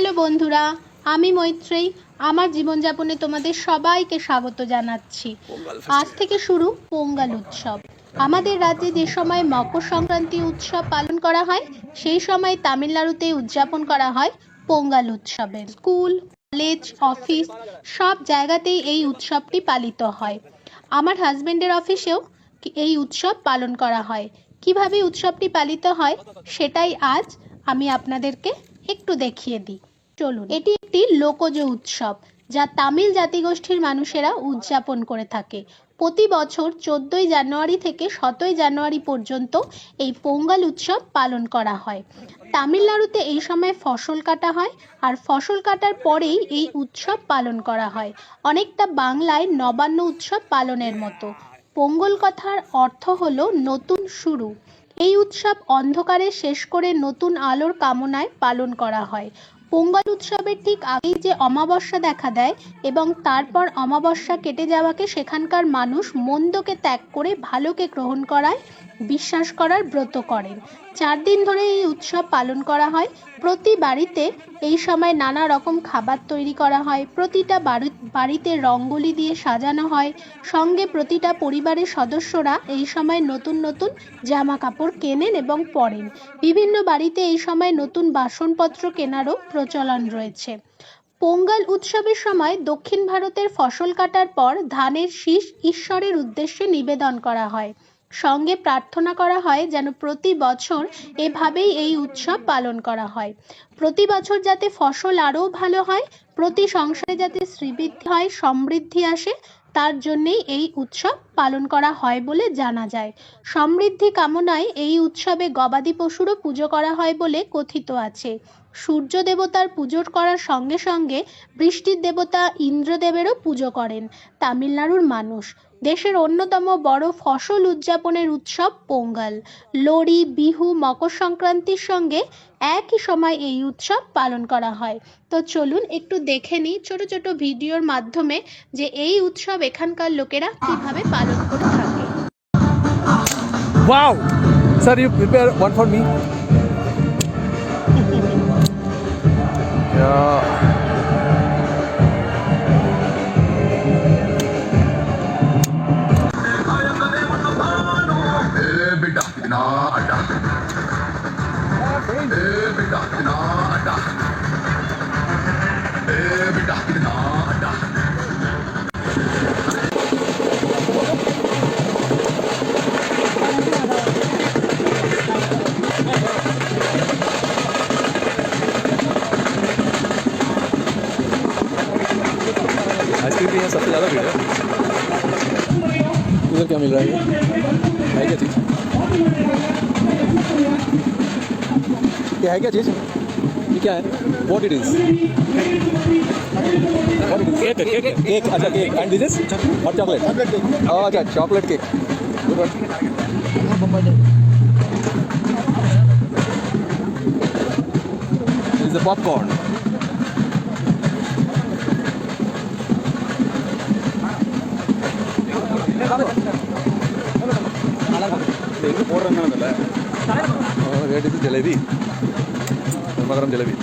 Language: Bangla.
বন্ধুরা আমি মৈত্রেয়ী। আমার জীবনযাপনে তোমাদের সবাইকে স্বাগত জানাচ্ছি। আজ থেকে শুরু পোঙ্গাল উৎসব। আমাদের রাজ্যে যে সময় মকর সংক্রান্তি উৎসব পালন করা হয় সেই সময় তামিলনাড়ুতে উদযাপন করা হয় পোঙ্গাল উৎসবের স্কুল কলেজ অফিস সব জায়গাতেই এই উৎসবটি পালিত হয়। আমার হাজবেন্ডের অফিসেও এই উৎসব পালন করা হয়। কীভাবে উৎসবটি পালিত হয় সেটাই আজ আমি আপনাদেরকে একটু দেখিয়ে দিই। চলুন, এটি একটি লোকজ উৎসব, যা তামিল জাতিগোষ্ঠীর মানুষেরা উদযাপন করে থাকে। প্রতি বছর চোদ্দই জানুয়ারি থেকে সতই জানুয়ারি পর্যন্ত এই পোঙ্গল উৎসব পালন করা হয়। তামিলনাড়ুতে এই সময় ফসল কাটা হয় আর ফসল কাটার পরেই এই উৎসব পালন করা হয়। অনেকটা বাংলায় নবান্ন উৎসব পালনের মতো। পোঙ্গল কথার অর্থ হলো নতুন শুরু। এই উৎসব অন্ধকারে শেষ করে নতুন আলোর কামনায় পালন করা হয়। পোঙ্গল উৎসবের ঠিক আগেই যে অমাবস্যা দেখা দেয় এবং তারপর অমাবস্যা কেটে যাওয়াকে সেখানকার মানুষ মন্দকে ত্যাগ করে ভালোকে গ্রহণ করায় বিশ্বাস করার ব্রত করেন। চার দিন ধরে এই উৎসব পালন করা হয়। প্রতি বাড়িতে এই সময় নানা রকম খাবার তৈরি করা হয়। প্রতিটা বাড়িতে রঙ্গোলি দিয়ে সাজানো হয়। সঙ্গে প্রতিটা পরিবারের সদস্যরা এই সময় নতুন নতুন জামা কাপড় কেনেন এবং পরেন। বিভিন্ন বাড়িতে এই সময় নতুন বাসনপত্র কেনারও প্রচলন রয়েছে। পোঙ্গল উৎসবের সময় দক্ষিণ ভারতের ফসল কাটার পর ধানের শীষ ঈশ্বরের উদ্দেশ্যে নিবেদন করা হয়। সঙ্গে প্রার্থনা করা হয় যেন প্রতি বছর এভাবেই এই উৎসব পালন করা হয়। প্রতি বছর যাতে ফসল আরও ভালো হয়, প্রতি সংসারে যাতে শ্রীবৃদ্ধি হয়, সমৃদ্ধি আসে, তার জন্যেই এই উৎসব পালন করা হয় বলে জানা যায়। সমৃদ্ধি কামনায় এই উৎসবে গবাদি পশুরও পুজো করা হয় বলে কথিত আছে। সূর্য দেবতার পুজো করার সঙ্গে সঙ্গে বৃষ্টির দেবতা ইন্দ্রদেবেরও পুজো করেন। তামিলনাড়ুর মানুষ। দেশের অন্যতম বড় ফসল উদযাপনের উৎসব পোঙ্গাল লোরি বিহু মকর সংক্রান্তির সঙ্গে একই সময় এই উৎসব পালন করা হয় তো চলুন একটু দেখে নিই ছোট ছোট ভিডিওর মাধ্যমে যে এই উৎসব এখানকার লোকেরা কীভাবে পালন করে থাকে Wow! Sir, you prepare one for me. yeah. ए बेटा कितना अड्डा ए बेटा कितना अड्डा आइसक्रीम भी है सबसे ज़्यादा भीड़ है उधर क्या मिल रहा है ये? है क्या चीज़ क्या है क्या चीज़ ये क्या है what it is cake cake cake अच्छा केक एंड दिस इज़ और चॉकलेट अच्छा chocolate cake good one This is the Oh, lihat itu jalebi. Makanan jalebi.